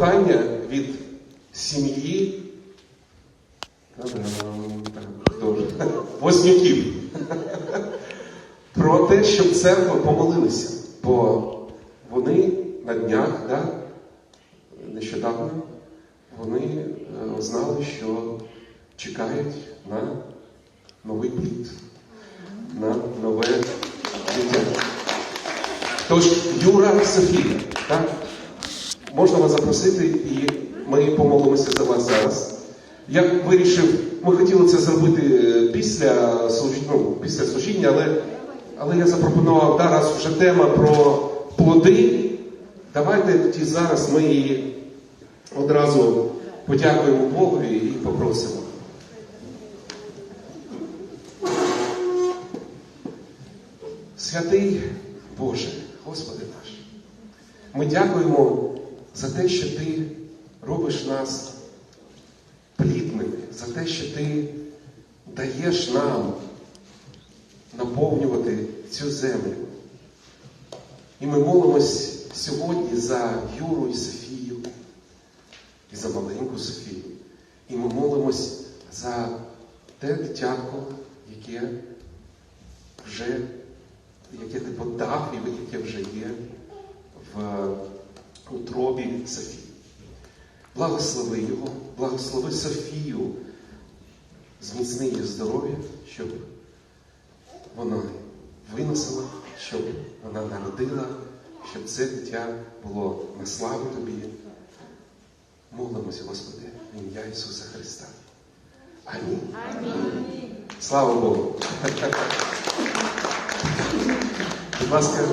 прохання від сім'ї? Вознюків. Про те, щоб церква помолилася, бо вони на днях, да, нещодавно, вони е, знали, що чекають на новий плід, на нове життя. Тож, Юра Софія, так? Можна вас запросити, і ми помолимося за вас зараз. Я вирішив, ми хотіли це зробити е, після, ну, після служіння, але, але я запропонував, да, раз вже тема про плоди, давайте тоді зараз ми її одразу подякуємо Богу і попросимо. Святий Боже, Господи наш, ми дякуємо за те, що Ти робиш нас плідними, за те, що Ти даєш нам наповнювати цю землю. І ми молимось сьогодні за Юру і Софію, і за маленьку Софію. І ми молимось за те дитятко, яке вже яке ти подав і яке вже є утробі Софії. Благослови його, благослови Софію, зміцни її здоров'я, щоб вона виносила, щоб вона народила, щоб це дитя було на славу тобі. Молимося, Господи, в ім'я Ісуса Христа. Амінь. Амінь. Слава Богу. Будь ласка,